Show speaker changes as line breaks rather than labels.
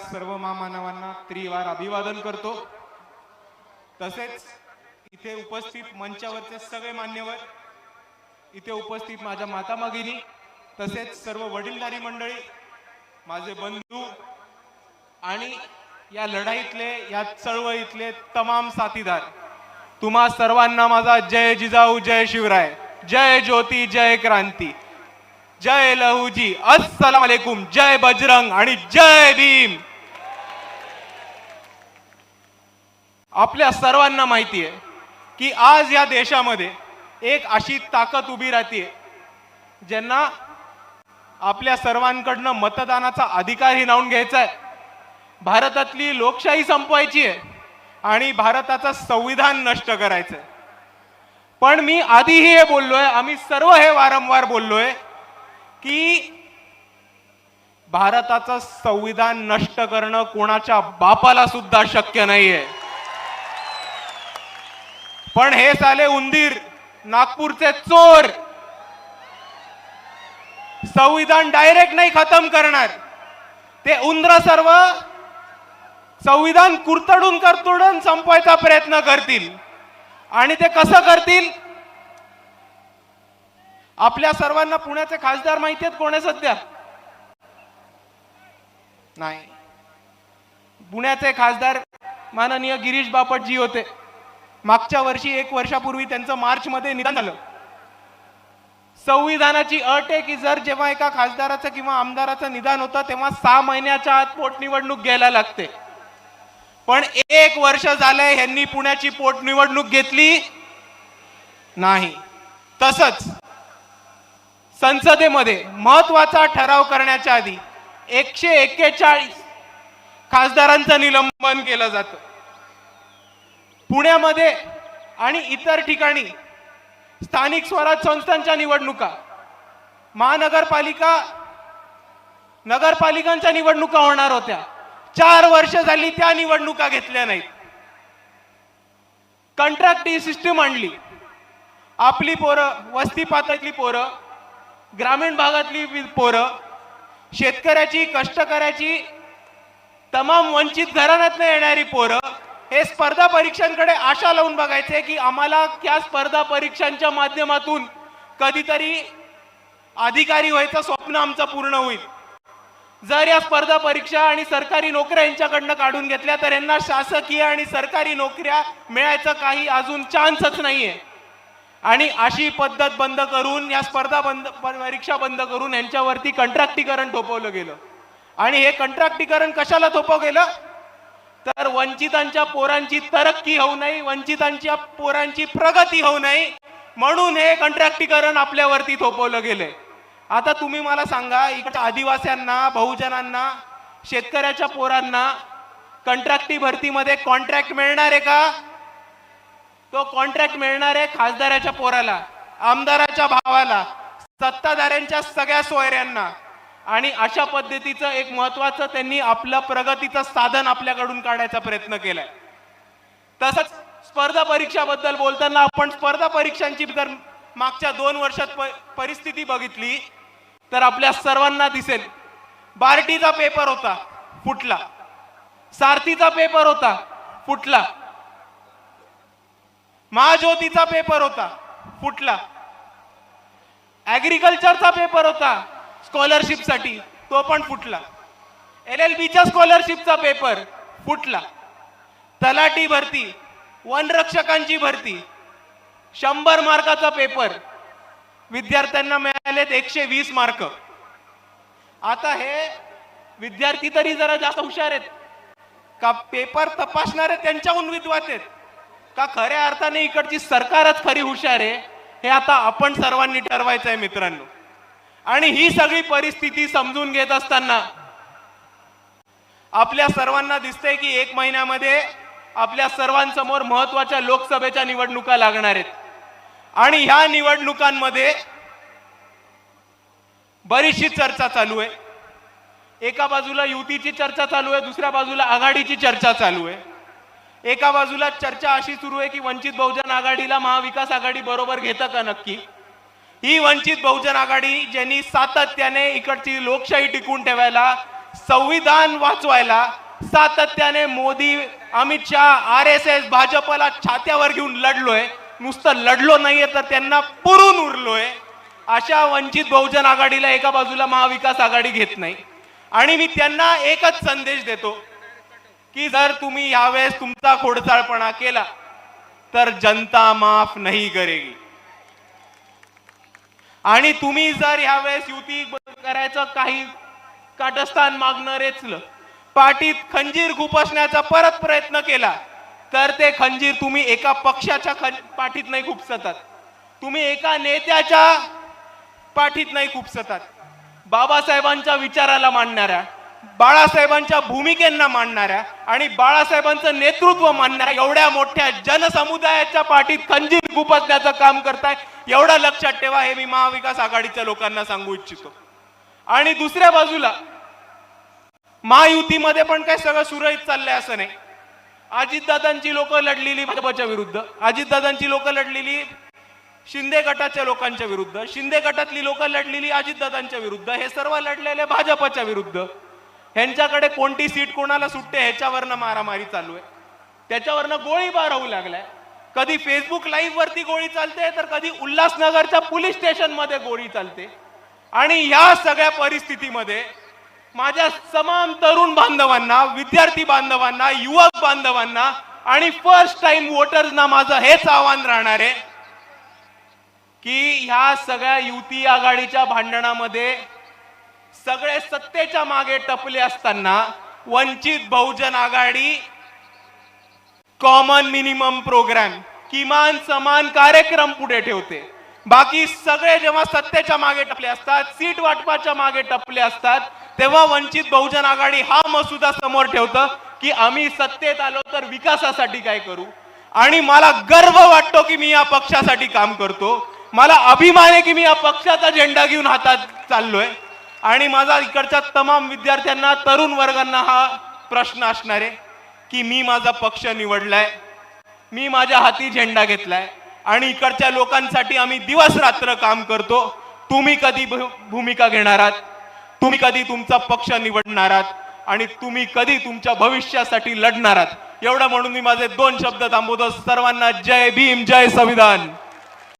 सर्व महामानवांना त्रिवार अभिवादन करतो. तसेच इथे उपस्थित मंचावरचे सगळे मान्यवर इथे उपस्थित माझ्या माता भगिनी तसेच सर्व वडीलधारी मंडळी माझे बंधू आणि या लढाईतले या चळवळीतले तमाम साथीदार. तुम्हा सर्वांना माझा जय जिजाऊ जय शिवराय. जय ज्योती जय क्रांती. जय लहूजी. अस्सलाम वालेकुम. जय बजरंग आणि जय भीम. आपल्या सर्वांना माहिती आहे की आज या देशामध्ये एक अशी ताकद उभी राहते ज्यांना आपल्या सर्वांकडनं मतदानाचा अधिकार हिनावून घ्यायचा आहे भारतातली लोकशाही संपवायची आहे आणि भारताचं संविधान नष्ट करायचं आहे पण मी आधीही हे बोललोय आम्ही सर्व हे वारंवार बोललोय की भारताचं संविधान नष्ट करणं कोणाच्या बापाला सुद्धा शक्य नाहीये. पण हे साले उंदीर नागपूरचे चोर. संविधान डायरेक्ट नाही खतम करणार. ते उंद्र सर्व संविधान कुरतडून करतुडून संपवायचा प्रयत्न करतील. आणि ते कसं करतील? आपल्या सर्वांना पुण्याचे खासदार माहिती आहेत कोण आहे सध्या? नाही. पुण्याचे खासदार माननीय गिरीश बापटजी होते. मागच्या वर्षी एक वर्षापूर्वी त्यांचं मार्च मध्ये निधन झालं. संविधानाची अट आहे की जर जेव्हा एका खासदाराचं किंवा आमदाराचं निधन होतं तेव्हा सहा महिन्याच्या आत पोटनिवडणूक घ्यायला लागते. पण एक वर्ष झालंय ह्यांनी पुण्याची पोटनिवडणूक घेतली नाही. तसंच संसदेमध्ये महत्त्वाचा ठराव करण्याच्या आधी एकशे एक्केचाळीस खासदारांचं निलंबन केलं जातं. पुण्यामध्ये आणि इतर ठिकाणी स्थानिक स्वराज संस्थांच्या निवडणुका महानगरपालिका नगरपालिकांच्या निवडणुका होणार होत्या. चार वर्ष झाली त्या निवडणुका घेतल्या नाहीत. कंट्रॅक्ट सिस्टीम आणली. आपली पोरं वस्ती पातळीतली पोरं ग्रामीण भागातली पोरं शेतकऱ्याची कष्टकऱ्याची तमाम वंचित घराण्यातनं येणारी पोरं हे स्पर्धा परीक्षांकडे आशा लावून बघायचे की आम्हाला त्या स्पर्धा परीक्षांच्या माध्यमातून कधीतरी अधिकारी व्हायचं स्वप्न आमचं पूर्ण होईल. जर या स्पर्धा परीक्षा आणि सरकारी नोकऱ्या यांच्याकडनं काढून घेतल्या तर यांना शासकीय आणि सरकारी नोकऱ्या मिळायचं काही अजून चान्सच नाहीये. आणि अशी पद्धत बंद करून या स्पर्धा बंद परीक्षा बंद करून यांच्यावरती कंत्राक्टीकरण थोपवलं गेलं. आणि हे कंत्राक्टीकरण कशाला थोपव गेलं? तर वंचितांच्या पोरांची तरक्की होऊ नये वंचितांच्या पोरांची प्रगती होऊ नये म्हणून हे कंत्राटीकरण आपल्यावरती थोपवलं गेलंय. आता तुम्ही मला सांगा इकडच्या आदिवास्यांना बहुजनांना शेतकऱ्याच्या पोरांना कंत्राटी भरतीमध्ये कॉन्ट्रॅक्ट मिळणार आहे का? तो कॉन्ट्रॅक्ट मिळणार आहे खासदाराच्या पोराला आमदाराच्या भावाला सत्ताधाऱ्यांच्या सगळ्या सोयऱ्यांना. आणि अशा पद्धतीचं एक महत्वाचं त्यांनी आपलं प्रगतीचं साधन आपल्याकडून काढायचा प्रयत्न केलाय. तसंच स्पर्धा परीक्षाबद्दल बोलताना आपण स्पर्धा परीक्षांची जर मागच्या दोन वर्षात परिस्थिती बघितली तर आपल्या सर्वांना दिसेल बार्टीचा पेपर होता फुटला. सारथीचा पेपर होता फुटला. महाज्योतीचा पेपर होता फुटला. ऍग्रिकल्चरचा पेपर होता स्कॉलरशिपसाठी. तो पण फुटला. एल एल बीच्या स्कॉलरशिपचा पेपर फुटला. तलाटी भरती वनरक्षकांची भरती शंभर मार्काचा पेपर. विद्यार्थ्यांना मिळालेत एकशे वीस मार्क. आता हे विद्यार्थी तरी जरा जास्त हुशार आहेत. का पेपर तपासणारे त्यांच्याहून विद्वात आहेत. का खऱ्या अर्थाने इकडची सरकारच खरी हुशार आहे हे आता आपण सर्वांनी ठरवायचं आहे मित्रांनो. आणि ही सगळी परिस्थिती समजून घेत असताना आपल्या सर्वांना दिसतंय की एक महिन्यामध्ये आपल्या सर्वांसमोर महत्त्वाच्या लोकसभेच्या निवडणुका लागणार आहेत. आणि ह्या निवडणुकांमध्ये बरीचशी चर्चा चालू आहे. एका बाजूला युतीची चर्चा चालू आहे दुसऱ्या बाजूला आघाडीची चर्चा चालू आहे. एका बाजूला चर्चा अशी सुरू आहे की वंचित बहुजन आघाडीला महाविकास आघाडी बरोबर घेतं का नक्की? ही वंचित बहुजन आघाडी ज्यांनी सातत्याने इकडची लोकशाही टिकून ठेवायला संविधान वाचवायला सातत्याने Modi Amit Shah R S S भाजपला छात्यावर घेऊन लढलोय नुसतं लढलो नाहीये तर त्यांना पुरून उरलोय. अशा वंचित बहुजन आघाडीला एका बाजूला महाविकास आघाडी घेत नाही. आणि मी त्यांना एकच संदेश देतो की जर तुम्ही यावेळेस तुमचा खोडचाळपणा केला तर जनता माफ नाही करेगी. आणि तुम्ही जर ह्यावेळेस युती करायचं काही काटस्थान मागणं रेचलं पाठीत खंजीर खुपसण्याचा परत प्रयत्न केला तर ते खंजीर तुम्ही एका पक्षाच्या खं- पाठीत नाही खुपसतात तुम्ही एका नेत्याच्या पाठीत नाही खुपसतात बाबासाहेबांच्या विचाराला मांडणाऱ्या बाळासाहेबांच्या भूमिकेंना मांडणाऱ्या आणि बाळासाहेबांचं नेतृत्व मानणाऱ्या एवढ्या मोठ्या जनसमुदायाच्या पाठीत खंजीर गुपसण्याचं काम करताय एवढं लक्षात ठेवा हे मी महाविकास आघाडीच्या लोकांना सांगू इच्छितो. आणि दुसऱ्या बाजूला महायुतीमध्ये पण काय सगळं सुरळीत चाललंय असं नाही. अजितदादांची लोक लढलेली भाजपच्या विरुद्ध अजितदादांची लोक लढलेली शिंदे गटाच्या लोकांच्या विरुद्ध शिंदे गटातली लोक लढलेली अजितदादांच्या विरुद्ध हे सर्व लढलेले भाजपच्या विरुद्ध. ह्यांच्याकडे कोणती सीट कोणाला सुटते ह्याच्यावरनं मारामारी चालू आहे. त्याच्यावरनं गोळीबार होऊ लागलाय. कधी फेसबुक लाईव्ह वरती गोळी चालते तर कधी उल्हासनगरच्या पोलीस स्टेशनमध्ये गोळी चालते. आणि ह्या सगळ्या परिस्थितीमध्ये माझ्या समान तरुण बांधवांना विद्यार्थी बांधवांना युवक बांधवांना आणि फर्स्ट टाइम वोटर्सना माझं हेच आव्हान राहणार आहे की ह्या सगळ्या युती आघाडीच्या भांडणामध्ये सगळे सत्तेच्या मागे टपले असताना Vanchit Bahujan Aghadi common minimum programme किमान समान कार्यक्रम पुढे ठेवते. बाकी सगळे जेव्हा सत्तेच्या मागे टपले असतात सीट वाटपाच्या मागे टपले असतात तेव्हा वंचित बहुजन आघाडी हा मसुदा समोर ठेवतं की आम्ही सत्तेत आलो तर विकासासाठी काय करू? आणि मला गर्व वाटतो की मी या पक्षासाठी काम करतो. मला अभिमान आहे की मी या पक्षाचा झेंडा घेऊन हातात चाललोय. आणि माझा इकडच्या तमाम विद्यार्थ्यांना तरुण वर्गांना हा प्रश्न असणार आहे की मी माझा पक्ष निवडलाय मी माझ्या हाती झेंडा घेतलाय आणि इकडच्या लोकांसाठी आम्ही दिवस रात्र काम करतो. तुम्ही कधी भू- भूमिका घेणार आहात? तुम्ही कधी तुमचा पक्ष निवडणार आहात? आणि तुम्ही कधी तुमच्या भविष्यासाठी लढणार आहात? एवढं म्हणून मी माझे दोन शब्द थांबवतो. सर्वांना जय भीम जय संविधान.